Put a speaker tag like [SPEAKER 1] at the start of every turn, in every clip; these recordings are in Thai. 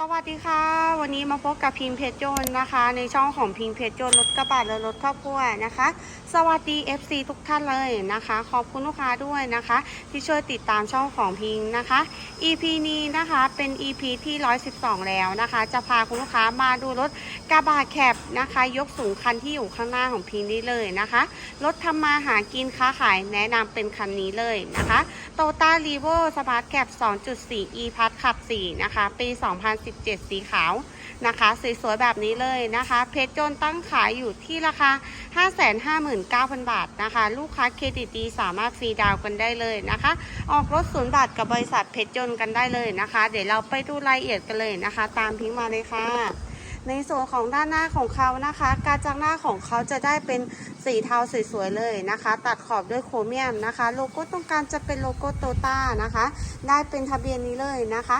[SPEAKER 1] สวัสดีค่ะ วันนี้มาพบกับพิมเพชรยนนะคะ ในช่องของพิมเพชรยนรถกระบะและรถครอบครัวนะคะ สวัสดี FC ทุกท่านเลยนะคะ ขอบคุณลูกค้าด้วยนะคะ ที่ช่วยติดตามช่องของพิงนะคะ EP นี้นะคะเป็น EP ที่ 112 แล้วนะคะ จะพาคุณลูกค้ามาดูรถ กระบะแคบนะคะ ยกสูงคันที่อยู่ข้างหน้าของพิงนี้เลยนะคะ รถทำมาหากินค้าขายแนะนำเป็นคันนี้เลยนะคะโตต้ารีโวสปาร์ตแคป2.4 e พัทขับ 4 นะคะ ปี 2017 สีขาวนะคะ สวยๆ แบบนี้เลยนะคะ เพชรจนตั้งขายอยู่ที่ราคา 559,000 บาทนะคะ ลูกค้าเครดิตดีสามารถฟรีดาวน์กันได้เลยนะคะ ออกรถศูนย์บาทกับบริษัทเพชรจนกันได้เลยนะคะ เดี๋ยวเราไปดูรายละเอียดกันเลยนะคะ ตามพิงมาเลยค่ะ ในส่วนของด้านหน้าของเขานะคะ การจังหน้าของเขาจะได้เป็นสีเทาสวยๆเลยนะคะ ตัดขอบด้วยโครเมียมนะคะ โลโก้ตรงกลางจะเป็นโลโก้โตต้านะคะ ได้เป็นทะเบียนนี้เลยนะคะ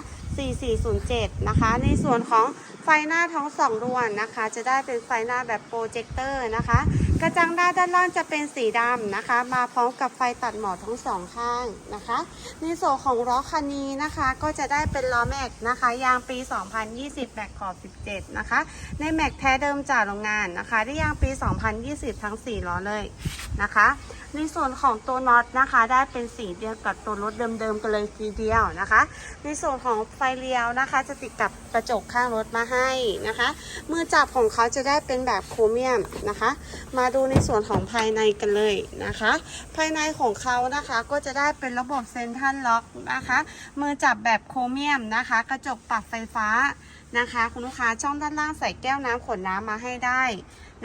[SPEAKER 1] 4407 นะคะ ในส่วนของ ไฟหน้าท้องสองดวงนะคะ จะได้เป็นไฟหน้าแบบโปรเจคเตอร์นะคะ กระจังหน้าด้านล่างจะเป็นสีดำนะคะ มาพร้อมกับไฟตัดหมอกทั้งสองข้างนะคะ ในส่วนของล้อคันนี้นะคะ ก็จะได้เป็นล้อแม็กนะคะ ยางปี 2020แม็กขอบ 17 นะคะ ในแม็กแท้เดิมจากโรงงานนะคะ ได้ยางปี 2020 ทั้ง 4 ล้อเลย นะคะ ในส่วนของตัวน็อตนะคะ ได้เป็นสีเดียวกับตัวรถเดิมๆกันเลยทีเดียวนะคะ ในส่วนของไฟเลี้ยวนะคะ จะติดกับกระจกข้างรถมาให้นะคะ มือจับของเขาจะได้เป็นแบบโครเมียมนะคะ มาดูในส่วนของภายในกันเลยนะคะ ภายในของเขานะคะก็จะได้เป็นระบบเซนทรัลล็อกนะคะ มือจับแบบโครเมียมนะคะ กระจกปรับไฟฟ้า นะคะ คุณลูกค้าช่องด้านล่างใส่แก้วน้ำขวดน้ำมาให้ได้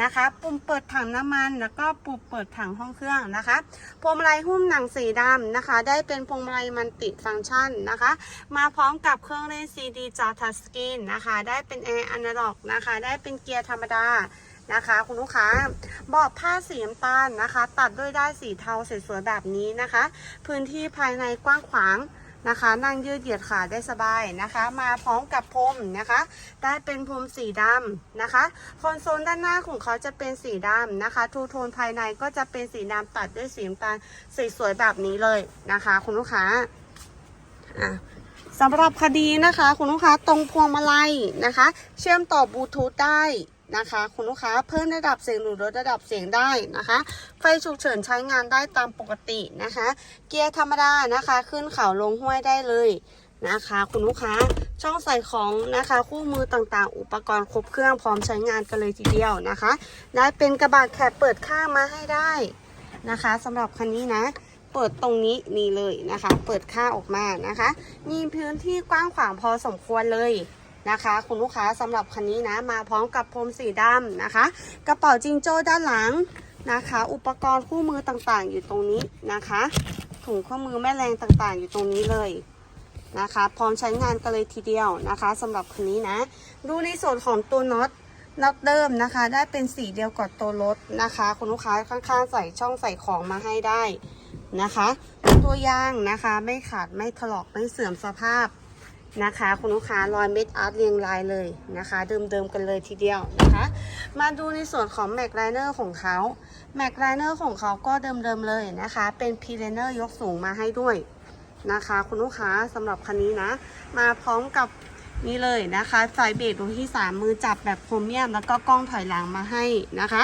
[SPEAKER 1] นะคะ ปุ่มเปิดถังน้ำมัน แล้วก็ปุ่มเปิดถังห้องเครื่องนะคะ พวงมาลัยหุ้มหนังสีดำนะคะ ได้เป็นพวงมาลัยมันติดฟังก์ชันนะคะ มาพร้อมกับเครื่องเล่นซีดีจอทัชสกรีนนะคะ ได้เป็นแอร์อนาล็อกนะคะ ได้เป็นเกียร์ธรรมดานะคะคุณลูกค้าเบาะผ้าสีน้ำตาลนะคะ ตัดด้วยได้ายสีเทาสวยๆแบบนี้นะคะ พื้นที่ภายในกว้างขวาง นะคะ นั่งยืดเหยียดขาได้สบายนะคะ มาพร้อมกับพรมนะคะ ได้เป็นพรมสีดำนะคะ คอนโซลด้านหน้าของเขาจะเป็นสีดำนะคะ ทูโทนภายในก็จะเป็นสีดำตัดด้วยสีน้ำตาลสวยๆแบบนี้เลยนะคะ คุณลูกค้าอะสำหรับคดีนะคะ คุณลูกค้าตรงพวงมาลัยนะคะ เชื่อมต่อบลูทูธได้ นะคะ คุณลูกค้าเพิ่มระดับเสียงหรือลดระดับเสียงได้นะคะ ไฟฉุกเฉินใช้งานได้ตามปกตินะคะ เกียร์ธรรมดานะคะ ขึ้นเขาลงห้วยได้เลยนะคะ คุณลูกค้าช่องใส่ของนะคะ คู่มือต่างๆ อุปกรณ์ครบเครื่องพร้อมใช้งานกันเลยทีเดียวนะคะ ได้เป็นกระบะแคบเปิดข้างมาให้ได้นะคะสำหรับคันนี้นะเปิดตรงนี้นี่เลยนะคะ เปิดข้าออกมานะคะ มีพื้นที่กว้างขวางพอสมควรเลย นะคะ คุณลูกค้าสำหรับคันนี้นะ มาพร้อมกับพรมสีดำนะคะ กระเป๋าจิงโจ้ด้านหลังนะคะ อุปกรณ์คู่มือต่างๆ อยู่ตรงนี้นะคะ ถุงข้อมือแม่แรงต่างๆ อยู่ตรงนี้เลยนะคะ พร้อมใช้งานกันเลยทีเดียวนะคะสำหรับคันนี้นะ ดูในส่วนของตัวน็อตน็อตเดิมนะคะ ได้เป็นสีเดียวกับตัวรถนะคะ คุณลูกค้าข้างๆ ใส่ช่องใส่ของมาให้ได้นะคะ ตัวยางนะคะ ไม่ขาดไม่ถลอกไม่เสื่อมสภาพ นะคะ คุณลูกค้ารอยเม็ดอาร์ตเรียงรายเลยนะคะ เดิมๆกันเลยทีเดียวนะคะ มาดูในส่วนของแม็กไลเนอร์ของเขาแม็กไลเนอร์ของเขาก็เดิมๆเลยนะคะ เป็นพีเลเนอร์ยกสูงมาให้ด้วยนะคะ คุณลูกค้าสำหรับคันนี้นะ มาพร้อมกับนี่เลยนะคะไฟเบรกดวงที่ 3 มือจับแบบโครเมียม แล้วก็กล้องถอยหลังมาให้นะคะ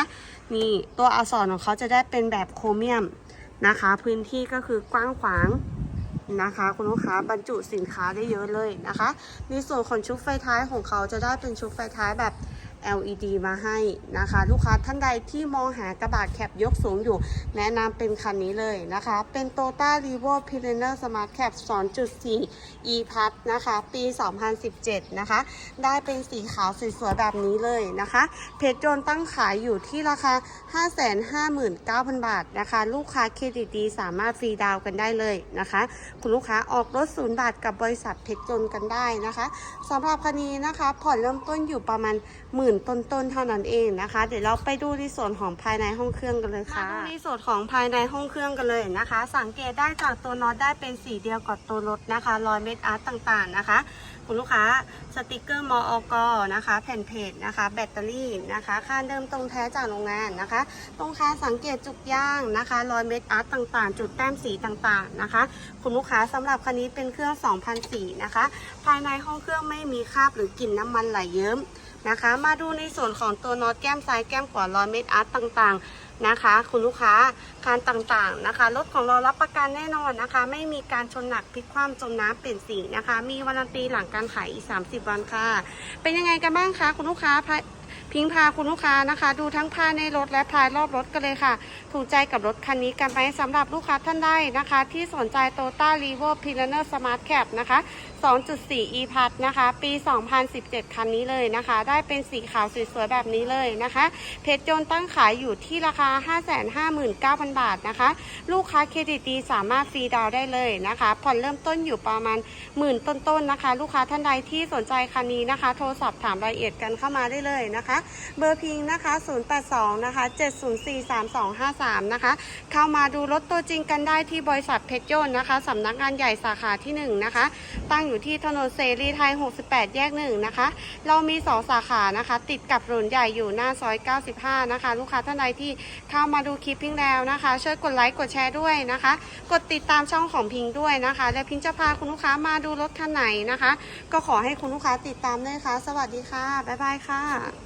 [SPEAKER 1] นี่ตัวอักษรของเขาจะได้เป็นแบบโครเมียมนะคะ พื้นที่ก็คือกว้างขวาง นะคะ คุณลูกค้าบรรจุสินค้าได้เยอะเลยนะคะ ในส่วนของชุดไฟท้ายของเขาจะได้เป็นชุดไฟท้ายแบบ LED มาให้นะคะ ลูกค้าท่านใดที่มองหากระบะแคปยกสูงอยู่ แนะนำเป็นคันนี้เลยนะคะ เป็น Toyota r e v o p i l a n e r Smart Cap 2.4 e p a s นะคะ ปี 2017 นะคะ ได้เป็นสีขาวสวยๆแบบนี้เลยนะคะ เพจโจนตั้งขายอยู่ที่ราคา 559,000 บาทนะคะ ลูกค้าเครดิตดีสามารถฟรีดาวน์กันได้เลยนะคะ คุณลูกค้าออกรถศูนย์บาทกับบริษัทเพชรจนกันได้นะคะสำหรับคันนี้นะคะผ่อนเริ่มต้นอยู่ประมาณ1นต้นๆเท่านั้นเองนะคะ เดี๋ยวเราไปดูในส่วนของภายในห้องเครื่องกันเลยค่ะมาดูในส่วนของภายในห้องเครื่องกันเลยนะคะ สังเกตได้จากตัวน็อตได้เป็นสีเดียวกับตัวรถนะคะรอยเม็ดอาร์ตต่างๆนะคะ คุณลูกค้าสติกเกอร์มออกนะคะ แผ่นเพจนะคะ แบตเตอรี่นะคะ ค่าเดิมตรงแท้จากโรงงานนะคะตรงค้าสังเกตจุกย่างนะคะรอยเม็ดอาร์ตต่างๆ จุดแต้มสีต่างๆนะคะ คุณลูกค้าสำหรับคันนี้เป็นเครื่อง2004นะคะ ภายในห้องเครื่องไม่ไม่มีคราบหรือกลิ่นน้ำมันไหลเยิ้มนะคะ มาดูในส่วนของตัวน็อตแก้มซ้ายแก้มขวารอยเม็ดอาร์ตต่างๆนะคะ คุณลูกค้าการต่างๆนะคะรถของเรารับประกันแน่นอนนะคะ ไม่มีการชนหนักพลิกคว่ำจมน้ำเปลี่ยนสีนะคะ มีวารันตีหลังการขายอีก 30 วันค่ะ เป็นยังไงกันบ้างคะคุณลูกค้า พิงพาคุณลูกค้านะคะ ดูทั้งภายในรถและภายรอบรถกันเลยค่ะ ถูกใจกับรถคันนี้กันไหมสำหรับลูกค้าท่านใดนะคะ ที่สนใจ t o ต้า r ีโวพิลเนอร์สมาร์ทแคปนะคะ 2.4 e p a s นะคะ ปี 2017 คันนี้เลยนะคะ ได้เป็นสีขาวสวยๆแบบนี้เลยนะคะ เพชรยนต์ตั้งขายอยู่ที่ราคา 559,000 บาทนะคะ ลูกค้าเครดิตดีสามารถฟรีดาวได้เลยนะคะ ผ่อนเริ่มต้นอยู่ประมาณหมื่นต้นๆนะคะ ลูกค้าท่านใดที่สนใจคันนี้นะคะ โทรสอบถามรายละเอียดกันเข้ามาได้เลยนะคะเบอร์พิงนะคะ 082 นะคะ 704 3253 นะคะ เข้ามาดูรถตัวจริงกันได้ที่บริษัทเพชรยนต์นะคะสำนักงานใหญ่สาขาที่ 1 นะคะ ตั้งอยู่ที่ถนนเสรีไทย 68 แยก 1 นะคะ เรามี 2 สาขานะคะ ติดกับถนนใหญ่อยู่หน้าซอย 95 นะคะ ลูกค้าท่านใดที่เข้ามาดูคลิปพิงแล้วนะคะ ช่วยกดไลค์กดแชร์ด้วยนะคะ กดติดตามช่องของพิงด้วยนะคะ และพิงจะพาคุณลูกค้ามาดูรถคันไหนนะคะ ก็ขอให้คุณลูกค้าติดตามด้วยค่ะ สวัสดีค่ะ บ๊ายบายค่ะ